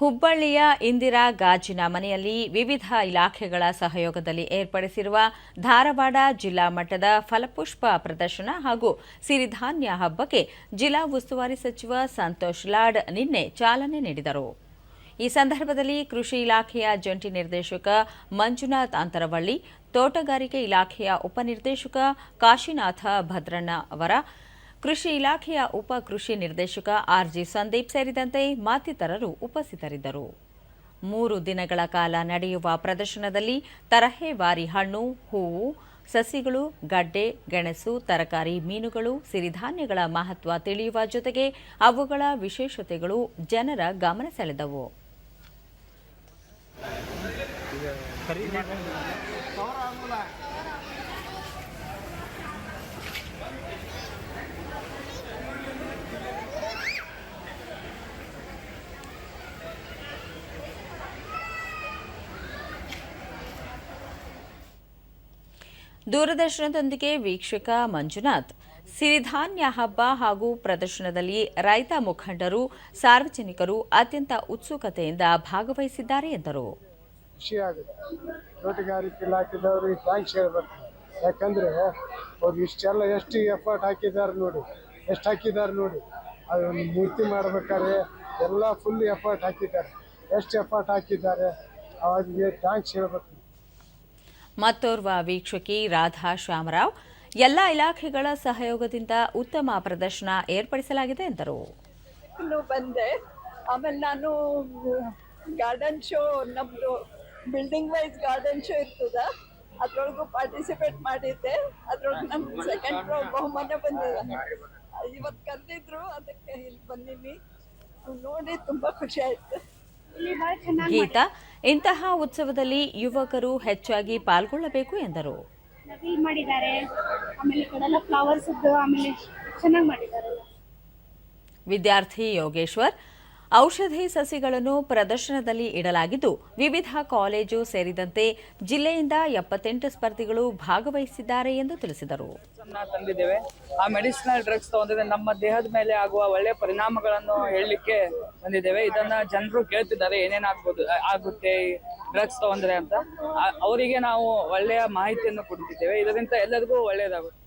ಹುಬ್ಬಳ್ಳಿಯ ಇಂದಿರಾ ಗಾಜಿನ ಮನೆಯಲ್ಲಿ ವಿವಿಧ ಇಲಾಖೆಗಳ ಸಹಯೋಗದಲ್ಲಿ ಏರ್ಪಡಿಸಿರುವ ಧಾರವಾಡ ಜಿಲ್ಲಾ ಮಟ್ಟದ ಫಲಪುಷ್ಪ ಪ್ರದರ್ಶನ ಹಾಗೂ ಸಿರಿಧಾನ್ಯ ಹಬ್ಬಕ್ಕೆ ಜಿಲ್ಲಾ ಉಸ್ತುವಾರಿ ಸಚಿವ ಸಂತೋಷ್ ಲಾಡ್ ನಿನ್ನೆ ಚಾಲನೆ ನೀಡಿದರು. ಈ ಸಂದರ್ಭದಲ್ಲಿ ಕೃಷಿ ಇಲಾಖೆಯ ಜಂಟಿ ನಿರ್ದೇಶಕ ಮಂಜುನಾಥ್ ಅಂತರವಳ್ಳಿ, ತೋಟಗಾರಿಕೆ ಇಲಾಖೆಯ ಉಪನಿರ್ದೇಶಕ ಕಾಶಿನಾಥ ಭದ್ರಣ್ಣ ಅವರ ಕೃಷಿ ಇಲಾಖೆಯ ಉಪ ಕೃಷಿ ನಿರ್ದೇಶಕ ಆರ್ಜಿ ಸಂದೀಪ್ ಸೇರಿದಂತೆ ಮತ್ತಿತರರು ಉಪಸ್ಥಿತರಿದ್ದರು. ಮೂರು ದಿನಗಳ ಕಾಲ ನಡೆಯುವ ಪ್ರದರ್ಶನದಲ್ಲಿ ತರಹೇವಾರಿ ಹಣ್ಣು, ಹೂವು, ಸಸಿಗಳು, ಗಡ್ಡೆ, ಗೆಣಸು, ತರಕಾರಿ, ಮೀನುಗಳು, ಸಿರಿಧಾನ್ಯಗಳ ಮಹತ್ವ ತಿಳಿಯುವ ಜೊತೆಗೆ ಅವುಗಳ ವಿಶೇಷತೆಗಳು ಜನರ ಗಮನ ಸೆಳೆದವು. ದೂರದರ್ಶನದೊಂದಿಗೆ ವೀಕ್ಷಕ ಮಂಜುನಾಥ್. ಸಿರಿಧಾನ್ಯ ಹಬ್ಬ ಹಾಗೂ ಪ್ರದರ್ಶನದಲ್ಲಿ ರೈತ ಮುಖಂಡರು, ಸಾರ್ವಜನಿಕರು ಅತ್ಯಂತ ಉತ್ಸುಕತೆಯಿಂದ ಭಾಗವಹಿಸಿದ್ದಾರೆ ಎಂದರು. ಖುಷಿ ತೋಟಗಾರಿಕೆ ಇಲಾಖೆದವ್ರಿಗೆ ಥ್ಯಾಂಕ್ಸ್ ಹೇಳ್ಬೇಕು. ಯಾಕಂದ್ರೆ ಅವ್ರು ಇಷ್ಟೆಲ್ಲ ಎಷ್ಟು ಎಫರ್ಟ್ ಹಾಕಿದ್ದಾರೆ ನೋಡಿ, ಎಷ್ಟು ಹಾಕಿದ್ದಾರೆ ನೋಡಿ. ಅದು ಮೂರ್ತಿ ಮಾಡ್ಬೇಕಾದ್ರೆ ಎಲ್ಲ ಫುಲ್ ಎಫರ್ಟ್ ಹಾಕಿದ್ದಾರೆ. ಎಷ್ಟು ಎಫರ್ಟ್ ಹಾಕಿದ್ದಾರೆ ಅವ್ರಿಗೆ ಥ್ಯಾಂಕ್ಸ್ ಹೇಳ್ಬೇಕು. ಮತ್ತೋರ್ವ ವೀಕ್ಷಕಿ ರಾಧಾ ಶ್ಯಾಮರಾವ್. ಎಲ್ಲ ಇಲಾಖೆಗಳ ಸಹಯೋಗದಿಂದ ಉತ್ತಮ ಪ್ರದರ್ಶನ ಏರ್ಪಡಿಸಲಾಗಿದೆ ಎಂದರು. ಬಂದೆ. ಆಮೇಲೆ ನಾನು ಗಾರ್ಡನ್ ಶೋ ನಮ್ಮದು ಬಿಲ್ಡಿಂಗ್ ವೈಸ್ ಗಾರ್ಡನ್ ಶೋ ಇರ್ತದ. ಅದ್ರೊಳಗೂ ಪಾರ್ಟಿಸಿಪೇಟ್ ಮಾಡಿದ್ದೆ. ಅದ್ರೊಳಗೆ ನಮ್ಗೆ ಸೆಕೆಂಡ್ ಬಹುಮಾನ ಬಂದಿದೆ. ಇವತ್ತು ಕರೆದಿದ್ರು, ಅದಕ್ಕೆ ಇಲ್ಲಿ ಬಂದೀನಿ. ನೋಡಿ ತುಂಬ ಖುಷಿ ಆಯ್ತು. ಗೀತಾ ಇಂತಹ ಉತ್ಸವದಲ್ಲಿ ಯುವಕರು ಹೆಚ್ಚಾಗಿ ಪಾಲ್ಗೊಳ್ಳಬೇಕು ಎಂದರು. ನಕಲಿ ಮಾಡಿದ್ದಾರೆ. ಆಮೇಲೆ ಈ ಫ್ಲವರ್ಸ್ ಆಮೇಲೆ ಚೆನ್ನಾಗಿ ಮಾಡಿದ್ದಾರೆ. ವಿದ್ಯಾರ್ಥಿ ಯೋಗೇಶ್ವರ್ ಔಷಧಿ ಸಸಿಗಳನ್ನು ಪ್ರದರ್ಶನದಲ್ಲಿ ಇಡಲಾಗಿದ್ದು, ವಿವಿಧ ಕಾಲೇಜು ಸೇರಿದಂತೆ ಜಿಲ್ಲೆಯಿಂದ ಎಪ್ಪತ್ತೆಂಟು ಸ್ಪರ್ಧಿಗಳು ಭಾಗವಹಿಸಿದ್ದಾರೆ ಎಂದು ತಿಳಿಸಿದರು. ತಂದಿದ್ದೇವೆ. ಆ ಮೆಡಿಸಿನಲ್ ಡ್ರಗ್ಸ್ ತಗೊಂಡಿದ್ರೆ ನಮ್ಮ ದೇಹದ ಮೇಲೆ ಆಗುವ ಒಳ್ಳೆಯ ಪರಿಣಾಮಗಳನ್ನು ಹೇಳಲಿಕ್ಕೆ ಬಂದಿದ್ದೇವೆ. ಇದನ್ನ ಜನರು ಕೇಳ್ತಿದ್ದಾರೆ, ಏನೇನು ಆಗ್ಬೋದು, ಆಗುತ್ತೆ ಡ್ರಗ್ಸ್ ತಗೊಂಡ್ರೆ ಅಂತ. ಅವರಿಗೆ ನಾವು ಒಳ್ಳೆಯ ಮಾಹಿತಿಯನ್ನು ಕೊಡ್ತಿದ್ದೇವೆ. ಇದರಿಂದ ಎಲ್ಲರಿಗೂ ಒಳ್ಳೆಯದಾಗುತ್ತೆ